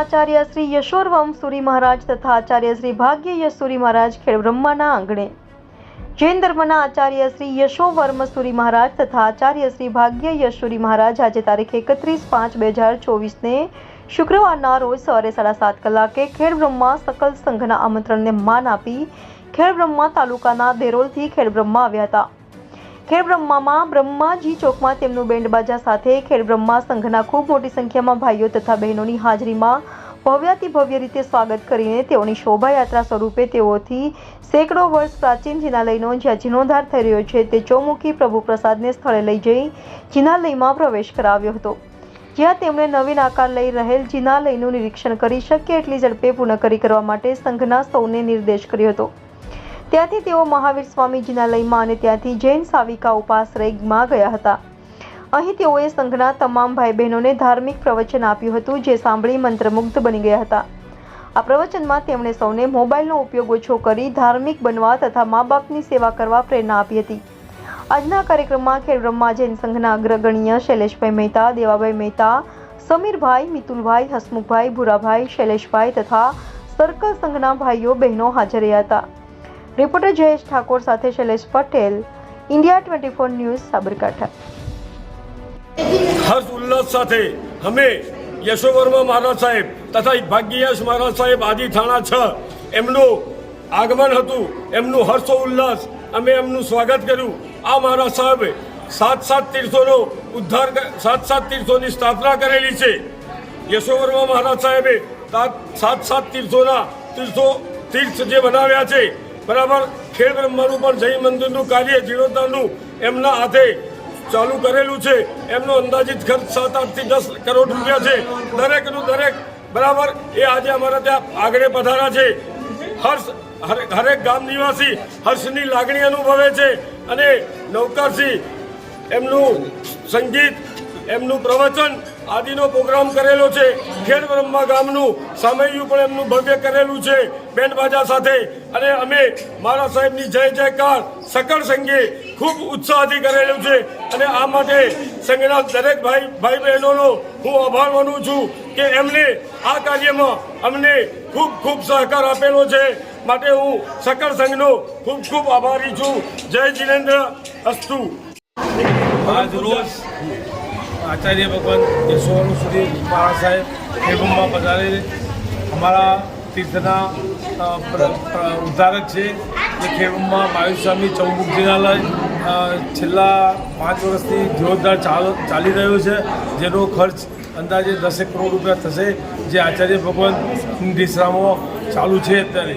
આચાર્ય શ્રી યશોરવમ સુરી મહારાજ તથા આચાર્ય શ્રી ભાગ્ય યશુરી મહારાજ ખેડબ્રહ્માના આંગણે. જૈન ધર્મના આચાર્ય શ્રી યશોવર્મ સુરી મહારાજ તથા આચાર્ય શ્રી ભાગ્ય યશુરી મહારાજ આજે તારીખ એકત્રીસ પાંચ બે હજાર ચોવીસને શુક્રવારના રોજ સવારે સાડા સાત કલાકે ખેડબ્રહ્મા સકલ સંઘના આમંત્રણને માન આપી ખેડબ્રહ્મા તાલુકાના દેરોલથી ખેડબ્રહ્મા આવ્યા હતા. ખેડબ્રહ્મામાં બ્રહ્માજી ચોકમાં તેમનું બેન્ડ બાજા સાથે ખેડબ્રહ્મા સંઘના ખૂબ મોટી સંખ્યામાં ભાઈઓ તથા બહેનોની હાજરીમાં ભવ્યાતિ ભવ્ય રીતે સ્વાગત કરીને તેઓની શોભાયાત્રા સ્વરૂપે તેઓથી સેંકડો વર્ષ પ્રાચીન જિનાલયનો જ્યાં જીર્ણોદ્ધાર થઈ રહ્યો છે તે ચોમુખી પ્રભુ પ્રસાદને સ્થળે લઈ જઈ જિનાલયમાં પ્રવેશ કરાવ્યો હતો. જ્યાં તેમણે નવીન આકાર લઈ રહેલ જિનાલયનું નિરીક્ષણ કરી શક્ય એટલી ઝડપે પૂર્ણ કરી કરવા માટે સંઘના સૌને નિર્દેશ કર્યો હતો. ત્યાંથી તેઓ મહાવીર સ્વામીજીના લયમાં અને ત્યાંથી જૈન સાવિકા ઉપાશ્રયમાં ગયા હતા. અહીં તેઓએ સંઘના તમામ ભાઈ બહેનોને ધાર્મિક પ્રવચન આપ્યું હતું, જે સાંભળી મંત્રમુગ્ધ બની ગયા હતા. આ પ્રવચનમાં તેમણે સૌને મોબાઈલનો ઉપયોગ ઓછો કરી, ધાર્મિક બનવા તથા મા બાપની સેવા કરવા પ્રેરણા આપી હતી. આજના કાર્યક્રમમાં ખેર બ્રહ્મા જૈન સંઘના અગ્રગણ્ય શૈલેષભાઈ મહેતા, દેવાભાઈ મહેતા, સમીરભાઈ, મિતુલભાઈ, હસમુખભાઈ, ભૂરાભાઈ, શૈલેષભાઈ તથા સર્કલ સંઘના ભાઈઓ બહેનો હાજર રહ્યા હતા. રિપોર્ટર જયેશ ઠાકોર સાથે Shailesh Patel, India twenty four news, Sabarkantha. હર્ષ ઉલ્લાસ સાથે અમે યશોવર્મા મહારાજ સાહેબ તથા ભાગ્યયશ મહારાજ સાહેબ આદિ થાણા છ, એમનું આગમન હતું, એમનું હર્ષો ઉલ્લાસ, અમે એમનું સ્વાગત કર્યું. આ મહારાજ સાહેબે સાત સાત તીર્થોનો ઉદ્ધાર સાત સાત તીર્થોની સ્થાપના કરેલી છે. યશોવર્મા મહારાજ સાહેબે સાત સાત તીર્થોના તીર્થો, તીર્થ જે બનાવ્યા છે બરાબર? ખેડ બ્રહ્માનું પણ જૈન મંદિરનું કાર્ય જીર્ણોદ્ધારનું એમના હાથે ચાલુ કરેલું છે. એમનો અંદાજિત ખર્ચ સાત આઠથી દસ કરોડ રૂપિયા છે. દરેકનું દરેક, બરાબર? એ આજે અમારા ત્યાં આગળ પધારા છે. હર્ષ, હરે- હરેક ગામ નિવાસી હર્ષની લાગણી અનુભવે છે. અને નૌકરસિંહ એમનું સંગીત, એમનું પ્રવચન આદિનો પ્રોગ્રામ કરેલો છે. ખેડ બ્રહ્મા ગામનું સામૈયું પણ એમનું ભવ્ય કરેલું છે. બેન્ડ બાજા સાથે. અને અમે મારા સાહેબની જય જયકાર સકળ સંઘે ખૂબ ઉત્સાહથી કરેલું છે. અને આ માટે સંઘના દરેક ભાઈ ભાઈ બહેનોનો હું આભાર માનું છું કે એમને આ કાર્યમાં અમને ખૂબ ખૂબ સહકાર આપેલો છે. માટે હું સકળ સંઘનો ખૂબ ખૂબ આભારી છું. જય જીનેન્દ્ર અસ્તુ. રોજ આચાર્ય ભગવાન યશોવાનું સુધી બાળા સાહેબ ખેડૂતમાં પધારે અમારા તીર્થના ઉદ્ધારક છે જે ખેડૂતમાં મહાવીર સ્વામી ચૌમુખ જિનાલય અ, છેલ્લા પાંચ વર્ષથી જોરદાર ચાલ રહ્યો છે જેનો ખર્ચ અંદાજે દસેક કરોડ રૂપિયા થશે જે આચાર્ય ભગવાન વિશ્રામો ચાલુ છે અત્યારે.